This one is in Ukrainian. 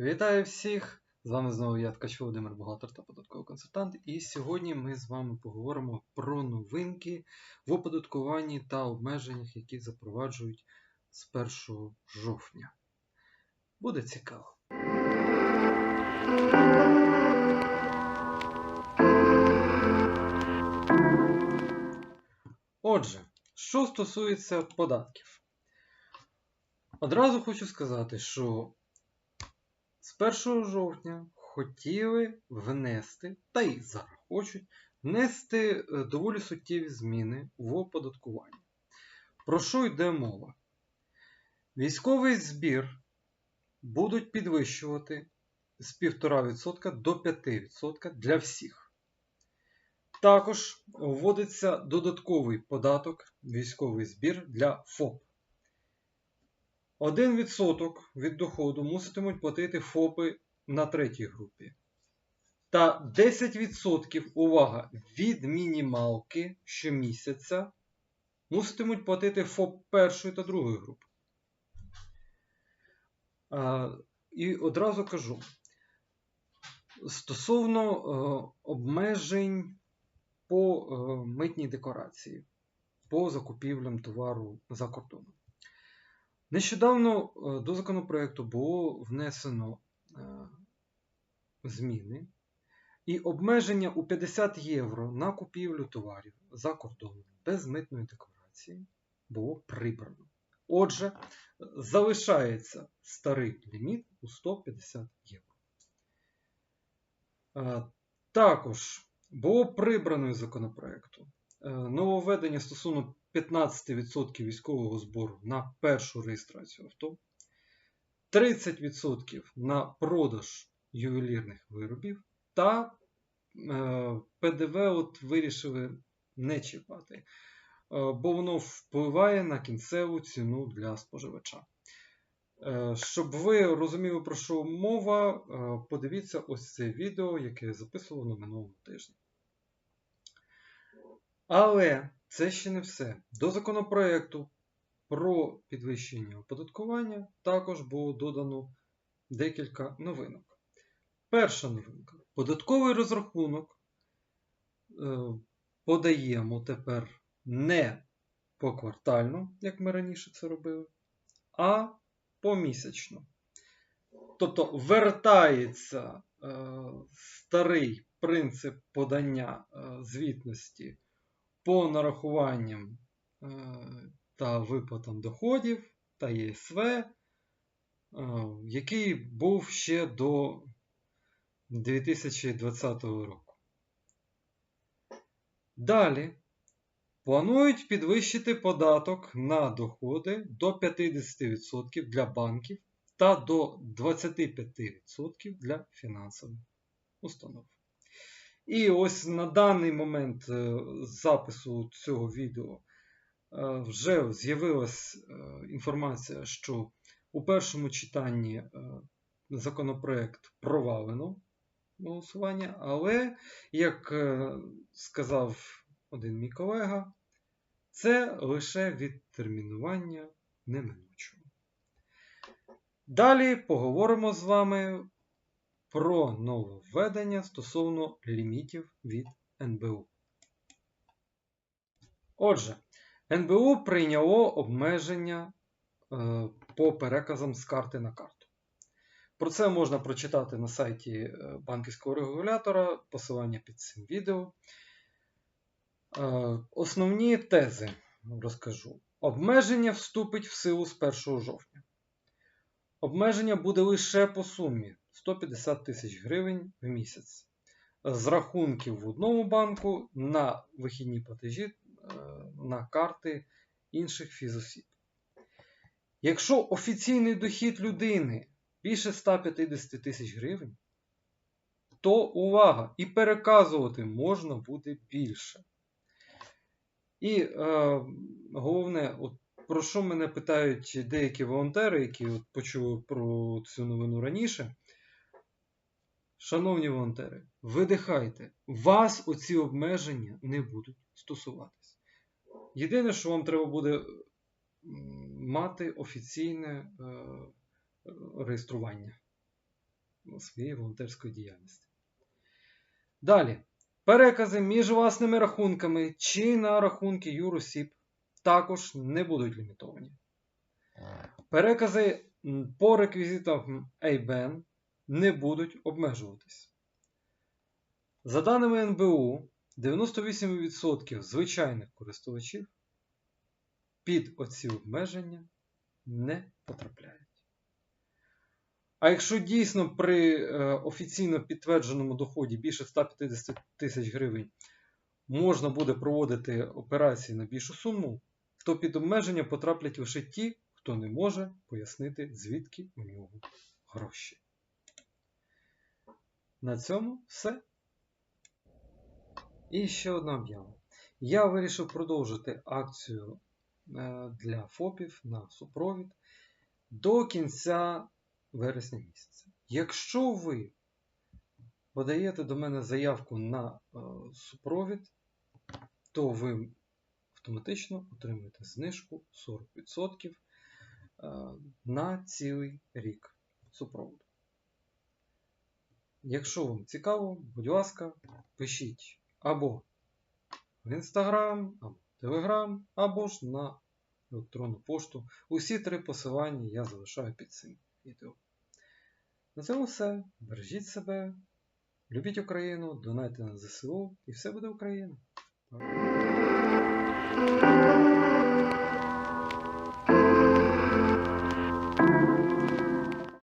Вітаю всіх! З вами знову я Ткач Володимир Бухгалтер та податковий консультант. І сьогодні ми з вами поговоримо про новинки в оподаткуванні та обмеженнях, які запроваджують з 1 жовтня. Буде цікаво. Отже, що стосується податків, одразу хочу сказати, що з 1 жовтня хотіли внести, та й зараз хочуть, внести е, доволі суттєві зміни в оподаткування. Про що йде мова? Військовий збір будуть підвищувати з 1,5% до 5% для всіх. Також вводиться додатковий податок військовий збір для ФОП. 1% від доходу муситимуть платити ФОПи на третій групі. Та 10% увага від мінімалки щомісяця муситимуть платити ФОП першої та другої групи. А, І одразу кажу: стосовно е, обмежень по е, митній декларації, по закупівлям товару за кордоном. Нещодавно е, до законопроекту було внесено е, зміни і обмеження у 50 євро на купівлю товарів за кордоном без митної декларації було прибрано. Отже, залишається старий ліміт у 150 євро. Е, також було прибрано із законопроекту нововведення стосовно 15% військового збору на першу реєстрацію авто, 30% на продаж ювелірних виробів та е, ПДВ от вирішили не чіпати, е, бо воно впливає на кінцеву ціну для споживача. Е, щоб ви розуміли, про що мова, подивіться ось це відео, яке я записував на тижні. Але це ще не все. До законопроекту про підвищення оподаткування також було додано декілька новинок. Перша новинка. Податковий розрахунок е, подаємо тепер не поквартально, як ми раніше це робили, а помісячно. Тобто вертається е, старий принцип подання е, звітності по нарахуванням е, та виплатам доходів та ЄСВ, е, який був ще до 2020 року. Далі планують підвищити податок на доходи до 50% для банків та до 25% для фінансових установ. І ось на даний момент е, запису цього відео е, вже з'явилася е, інформація, що у першому читанні законопроект провалено голосування, але, як сказав один мій колега, це лише відтермінування неминучого. Далі поговоримо з вами про нововведення стосовно лімітів від НБУ. Отже, НБУ прийняло обмеження е, по переказам з карти на карту. Про це можна прочитати на сайті е, банківського регулятора, посилання під цим відео. Е, основні тези розкажу. Обмеження вступить в силу з 1 жовтня. Обмеження буде лише по сумі 150 тисяч гривень в місяць. З рахунків в одному банку на вихідні платежі е, на карти інших фізосіб. Якщо офіційний дохід людини більше 150 тисяч гривень, то увага! І переказувати можна буде більше. І е, головне, от про що мене питають деякі волонтери, які от почули про цю новину раніше. Шановні волонтери, видихайте, вас оці обмеження не будуть стосуватись. Єдине, що вам треба буде мати офіційне е, реєстрування. своєї волонтерської діяльності. Далі. Перекази між власними рахунками чи на рахунки юросіб також не будуть лімітовані. Перекази по реквізитам ABAN не будуть обмежуватись. За даними НБУ, 98% звичайних користувачів під оці обмеження не потрапляють. А якщо дійсно при е, офіційно підтвердженому доході більше 150 тисяч гривень можна буде проводити операції на більшу суму, то під обмеження потраплять лише ті, хто не може пояснити, звідки у нього гроші. На цьому все. І ще одна об'ява. Я вирішив продовжити акцію е, для ФОПів на супровід до кінця вересня місяця. Якщо ви подаєте до мене заявку на е, супровід, то ви автоматично отримуєте знижку 40% е, на цілий рік супроводу. Якщо вам цікаво, будь ласка, пишіть або в Instagram, або в Telegram, або ж на електронну пошту. Усі три посилання я залишаю під цим відео. На цьому все. Бережіть себе, любіть Україну, донайте на ЗСУ і все буде Україна.